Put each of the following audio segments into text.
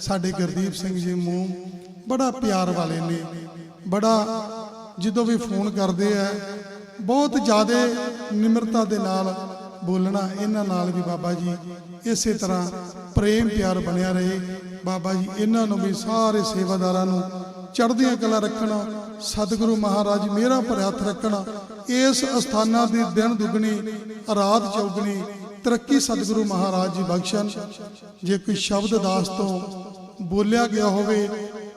ਸਾਡੇ ਗੁਰਦੀਪ ਸਿੰਘ ਜੀ ਮੂੰਹ ਬੜਾ ਪਿਆਰ ਵਾਲੇ ਨੇ। ਬੜਾ ਜਦੋਂ ਵੀ ਫੋਨ ਕਰਦੇ ਆ, ਬਹੁਤ ਜ਼ਿਆਦਾ ਨਿਮਰਤਾ ਦੇ ਨਾਲ ਬੋਲਣਾ ਇਹਨਾਂ ਨਾਲ ਵੀ ਬਾਬਾ ਜੀ। ਇਸੇ ਤਰ੍ਹਾਂ ਪ੍ਰੇਮ ਪਿਆਰ ਬਣਿਆ ਰਹੇ। ਬਾਬਾ ਜੀ, ਇਹਨਾਂ ਨੂੰ ਵੀ ਸਾਰੇ ਸੇਵਾਦਾਰਾਂ ਨੂੰ ਚੜ੍ਹਦੀਆਂ ਕਲਾ ਰੱਖਣਾ, ਸਤਿਗੁਰੂ ਮਹਾਰਾਜ ਮੇਰਾ ਭਰਿਆ ਹੱਥ ਰੱਖਣਾ, ਇਸ ਅਸਥਾਨਾਂ ਦੀ ਦਿਨ ਦੁਗਣੀ, ਰਾਤ ਚੌਗਣੀ, ਤਰੱਕੀ ਸਤਿਗੁਰੂ ਮਹਾਰਾਜ ਜੀ ਬਖਸ਼ਣ। ਜੇ ਕੋਈ ਸ਼ਬਦ ਦਾਸ ਤੋਂ ਬੋਲਿਆ ਗਿਆ ਹੋਵੇ,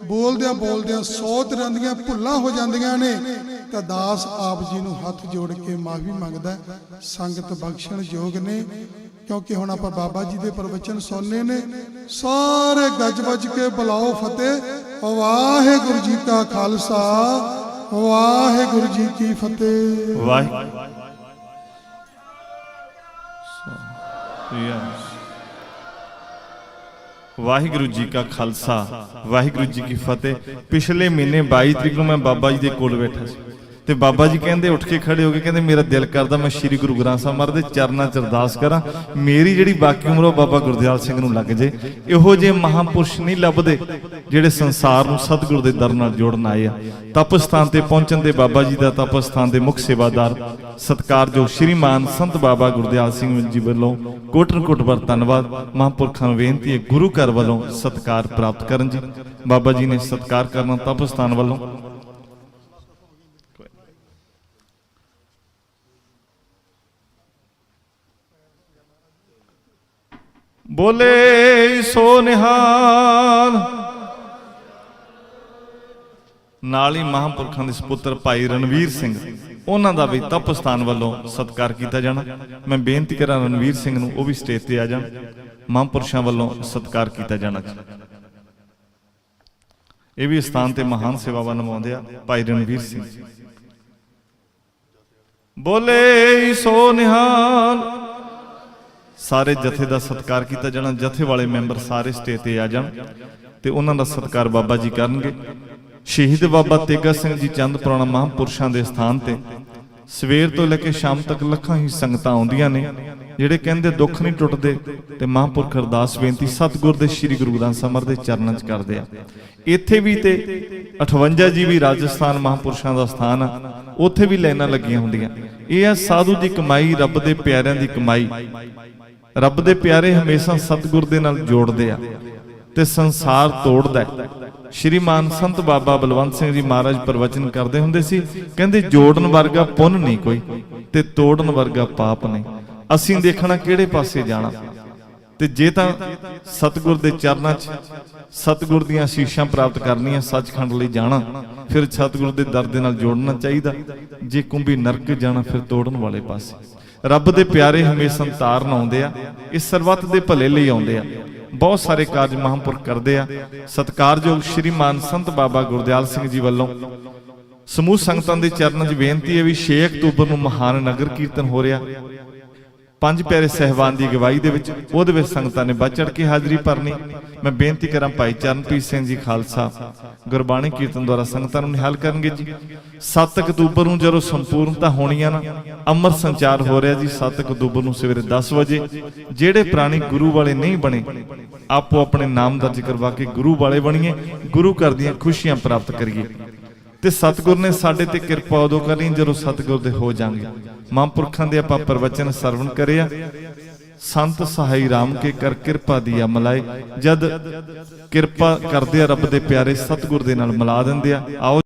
ਬੋਲਦਿਆਂ ਬੋਲਦਿਆਂ ਸੌ ਤਰ੍ਹਾਂ ਦੀਆਂ ਭੁੱਲਾਂ ਹੋ ਜਾਂਦੀਆਂ ਨੇ, ਤਾਂ ਦਾਸ ਆਪ ਜੀ ਨੂੰ ਹੱਥ ਜੋੜ ਕੇ ਮਾਫੀ ਮੰਗਦਾ ਸੰਗਤ ਬਖਸ਼ਣ ਯੋਗ ਨੇ, ਕਿਉਂਕਿ ਹੁਣ ਆਪਾਂ ਬਾਬਾ ਜੀ ਦੇ ਪ੍ਰਵਚਨ ਸੁਣਨੇ ਨੇ, ਸਾਰੇ ਗੱਜ ਵੱਜ ਕੇ ਬੁਲਾਓ ਫਤਿਹ। ਵਾਹਿਗੁਰੂ ਜੀ ਕਾ ਖਾਲਸਾ ਵਾਹਿਗੁਰੂ ਜੀ ਕੀ ਫਤਿਹ। ਵਾਹਿਗੁਰੂ ਯਸ ਵਾਹਿਗੁਰੂ ਜੀ ਕਾ ਖਾਲਸਾ, ਵਾਹਿਗੁਰੂ ਜੀ ਕੀ ਫਤਿਹ। ਪਿਛਲੇ ਮਹੀਨੇ 22 ਤਰੀਕ ਨੂੰ ਮੈਂ ਬਾਬਾ ਜੀ ਦੇ ਕੋਲ ਬੈਠਾ ਸੀ। ਤੇ ਬਾਬਾ ਜੀ ਕਹਿੰਦੇ ਉੱਠ ਕੇ ਖੜੇ ਹੋ ਕੇ ਕਹਿੰਦੇ ਮੇਰਾ ਦਿਲ ਕਰਦਾ ਮੈਂ ਸ੍ਰੀ ਗੁਰੂ ਗ੍ਰੰਥ ਸਾਹਿਬ ਮਹਾਰਾਜ ਦੇ ਚਰਨਾਂ 'ਚ ਅਰਦਾਸ ਕਰਾਂ। ਮੇਰੀ ਜਿਹੜੀ ਬਾਕੀ ਉਮਰ ਉਹ ਬਾਬਾ ਗੁਰਦਿਆਲ ਸਿੰਘ ਨੂੰ ਲੱਗ ਜੇ। ਇਹੋ ਜਿਹੇ ਮਹਾਪੁਰਸ਼ ਨਹੀਂ ਲੱਭਦੇ ਜਿਹੜੇ ਸੰਸਾਰ ਨੂੰ ਸਤਿਗੁਰ ਦੇ ਦਰ ਨਾਲ ਜੋੜਨ ਆਏ ਆ। ਤਪ ਸਥਾਨ ਤੇ ਪਹੁੰਚਣ ਦੇ ਬਾਬਾ ਜੀ ਦਾ ਤਪ ਸਥਾਨ ਦੇ ਮੁੱਖ ਸੇਵਾਦਾਰ ਸਤਕਾਰਯੋਗ ਸ਼੍ਰੀਮਾਨ ਸੰਤ ਬਾਬਾ ਗੁਰਦਿਆਲ ਸਿੰਘ ਜੀ ਵੱਲੋਂ ਕੋਟਨ ਕੋਟਵਰ ਧੰਨਵਾਦ। ਮਹਾਂਪੁਰਖਾਂ ਨੂੰ ਬੇਨਤੀ ਹੈ, ਗੁਰੂ ਘਰ ਵੱਲੋਂ ਸਤਕਾਰ ਪ੍ਰਾਪਤ ਕਰਨ ਜੀ। ਬਾਬਾ ਜੀ ਨੇ ਸਤਕਾਰ ਕਰਨਾ ਤਪ ਵੱਲੋਂ। ਬੋਲੇ ਸੋ ਨਿਹਾਲ। ਨਾਲ ਹੀ ਮਹਾਂਪੁਰਖਾਂ ਦੇ ਸੁਪੁੱਤਰ ਭਾਈ ਰਣਵੀਰ ਸਿੰਘ। ਉਹਨਾਂ ਦਾ ਵੀ ਤਪ ਸਥਾਨ ਵੱਲੋਂ ਸਤਿਕਾਰ ਕੀਤਾ ਜਾਣਾ। ਮੈਂ ਬੇਨਤੀ ਕਰਾਂ ਰਣਵੀਰ ਸਿੰਘ ਨੂੰ ਉਹ ਵੀ ਸਟੇਜ ਤੇ ਆ ਜਾਣ। ਮਹਾਂਪੁਰਸ਼ਾਂ ਵੱਲੋਂ ਸਤਿਕਾਰ ਕੀਤਾ ਜਾਣਾ। ਇਹ ਵੀ ਸਥਾਨ ਤੇ ਮਹਾਨ ਸੇਵਾਵਾਂ ਨਿਭਾਉਂਦੇ ਆ ਭਾਈ ਰਣਵੀਰ ਸਿੰਘ। ਬੋਲੇ ਸੋ ਨਿਹਾਲ। ਸਾਰੇ ਜਥੇ ਦਾ ਸਤਿਕਾਰ ਕੀਤਾ ਜਾਣਾ। ਜਥੇ ਵਾਲੇ ਮੈਂਬਰ ਸਾਰੇ ਸਟੇਜ ਤੇ ਆ ਜਾਣ ਤੇ ਉਹਨਾਂ ਦਾ ਸਤਿਕਾਰ ਬਾਬਾ ਜੀ ਕਰਨਗੇ। ਸ਼ਹੀਦ ਬਾਬਾ ਤੇਗਾ ਸਿੰਘ ਜੀ ਚੰਦ ਪੁਰਾਣਾ ਮਹਾਂਪੁਰਸ਼ਾਂ ਦੇ ਸਥਾਨ ਤੇ ਸਵੇਰ ਤੋਂ ਲੈ ਕੇ ਸ਼ਾਮ ਤੱਕ ਲੱਖਾਂ ਹੀ ਸੰਗਤਾਂ ਆਉਂਦੀਆਂ ਨੇ, ਜਿਹੜੇ ਕਹਿੰਦੇ ਦੁੱਖ ਨਹੀਂ ਟੁੱਟਦੇ ਤੇ ਮਹਾਂਪੁਰਖ ਅਰਦਾਸ ਬੇਨਤੀ ਸਤਿਗੁਰ ਦੇ ਸ੍ਰੀ ਗੁਰੂ ਗ੍ਰੰਥ ਸਾਹਿਬ ਦੇ ਚਰਨਾਂ 'ਚ ਕਰਦੇ ਆ। ਇੱਥੇ ਵੀ ਤੇ 58 ਜੀ ਵੀ ਰਾਜਸਥਾਨ ਮਹਾਂਪੁਰਸ਼ਾਂ ਦਾ ਸਥਾਨ ਆ, ਉੱਥੇ ਵੀ ਲਾਈਨਾਂ ਲੱਗੀਆਂ ਹੁੰਦੀਆਂ। ਇਹ ਆ ਸਾਧੂ ਦੀ ਕਮਾਈ, ਰੱਬ ਦੇ ਪਿਆਰਿਆਂ ਦੀ ਕਮਾਈ। ਰੱਬ ਦੇ ਪਿਆਰੇ ਹਮੇਸ਼ਾ ਸਤਿਗੁਰ ਦੇ ਨਾਲ ਜੋੜਦੇ ਆ ਤੇ ਸੰਸਾਰ ਤੋੜਦਾ ਸ਼੍ਰੀਮਾਨ ਸੰਤ ਬਾਬਾ ਬਲਵੰਤ ਸਿੰਘ ਜੀ ਮਹਾਰਾਜ ਪ੍ਰਵਚਨ ਕਰਦੇ ਹੁੰਦੇ ਸੀ, ਕਹਿੰਦੇ ਜੋੜਨ ਵਰਗਾ ਪੁੰਨ ਨਹੀਂ ਕੋਈ ਤੇ ਤੋੜਨ ਵਰਗਾ ਪਾਪ ਨਹੀਂ। ਅਸੀਂ ਦੇਖਣਾ ਕਿਹੜੇ ਪਾਸੇ ਜਾਣਾ। ਤੇ ਜੇ ਤਾਂ ਸਤਿਗੁਰ ਦੇ ਚਰਨਾਂ 'ਚ ਸਤਿਗੁਰ ਦੀਆਂ ਅਸੀਸਾਂ ਪ੍ਰਾਪਤ ਕਰਨੀਆਂ ਸੱਚਖੰਡ ਲਈ ਜਾਣਾ, ਫਿਰ ਸਤਿਗੁਰ ਦੇ ਦਰ ਦੇ ਨਾਲ ਜੋੜਨਾ ਚਾਹੀਦਾ। ਜੇ ਕੁੰਭੀ ਨਰਕ ਜਾਣਾ, ਫਿਰ ਤੋੜਨ ਵਾਲੇ ਪਾਸੇ। ਰੱਬ ਦੇ ਪਿਆਰੇ ਹਮੇਸ਼ਾ ਤਾਰਨ ਆਉਂਦੇ ਆ, ਇਹ ਸਰਬੱਤ ਦੇ ਭਲੇ ਲਈ ਆਉਂਦੇ ਆ। ਬਹੁਤ ਸਾਰੇ ਕਾਰਜ ਮਹਾਂਪੁਰਖ ਕਰਦੇ ਆ। ਸਤਕਾਰਯੋਗ ਸ਼੍ਰੀਮਾਨ ਸੰਤ ਬਾਬਾ ਗੁਰਦਿਆਲ ਸਿੰਘ ਜੀ ਵੱਲੋਂ। ਸਮੂਹ ਸੰਗਤਾਂ ਦੇ ਚਰਨਾਂ 'ਚ ਬੇਨਤੀ ਹੈ ਵੀ 6 ਅਕਤੂਬਰ ਨੂੰ ਮਹਾਨ ਨਗਰ ਕੀਰਤਨ ਹੋ ਰਿਹਾ। ਪੰਜ ਪਿਆਰੇ ਸਹਿਬਾਨ ਦੀ ਅਗਵਾਈ ਦੇ ਵਿੱਚ ਉਹਦੇ ਵਿੱਚ ਸੰਗਤਾਂ ਨੇ ਵੱਧ ਚੜ ਕੇ ਹਾਜ਼ਰੀ ਭਰਨੀ। ਮੈਂ ਬੇਨਤੀ ਕਰਾਂ ਭਾਈ ਚਰਨਪ੍ਰੀਤ ਸਿੰਘ ਜੀ ਖਾਲਸਾ ਗੁਰਬਾਣੀ ਕੀਰਤਨ ਦੁਆਰਾ ਸੰਗਤਾਂ ਨੂੰ ਨਿਹਾਲ ਕਰਨਗੇ ਜੀ। 7 ਅਕਤੂਬਰ ਨੂੰ ਜਦੋਂ ਸੰਪੂਰਨਤਾ ਹੋਣੀ ਆ ਨਾ ਅਮਰ ਸੰਚਾਰ ਹੋ ਰਿਹਾ ਜੀ 7 ਅਕਤੂਬਰ ਨੂੰ ਸਵੇਰੇ 10 ਵਜੇ। ਜਿਹੜੇ ਪ੍ਰਾਣੀ ਗੁਰੂ ਵਾਲੇ ਨਹੀਂ ਬਣੇ, ਆਪੋ ਆਪਣੇ ਨਾਮ ਦਰਜ ਕਰਵਾ ਕੇ ਗੁਰੂ ਵਾਲੇ ਬਣੀਏ, ਗੁਰੂ ਘਰ ਦੀਆਂ ਖੁਸ਼ੀਆਂ ਪ੍ਰਾਪਤ ਕਰੀਏ। ਤੇ ਸਤਿਗੁਰ ਨੇ ਸਾਡੇ ਤੇ ਕਿਰਪਾ ਉਦੋਂ ਕਰਨੀ ਜਦੋਂ ਸਤਿਗੁਰ ਦੇ ਹੋ ਜਾਾਂਗੇ ਮਹਾਂਪੁਰਖਾਂ ਦੇ ਆਪਾਂ ਪ੍ਰਵਚਨ ਸਰਵਣ ਕਰਿਆ। ਸੰਤ ਸਹਾਈ ਰਾਮ ਕੇ ਕਰ ਕਿਰਪਾ ਦੀ ਮਲਾਏ ਜਦ ਕਿਰਪਾ ਕਰਦੇ ਆ ਰੱਬ ਦੇ ਪਿਆਰੇ ਸਤਿਗੁਰ ਦੇ ਨਾਲ ਮਿਲਾ ਦਿੰਦੇ ਆ। ਆਓ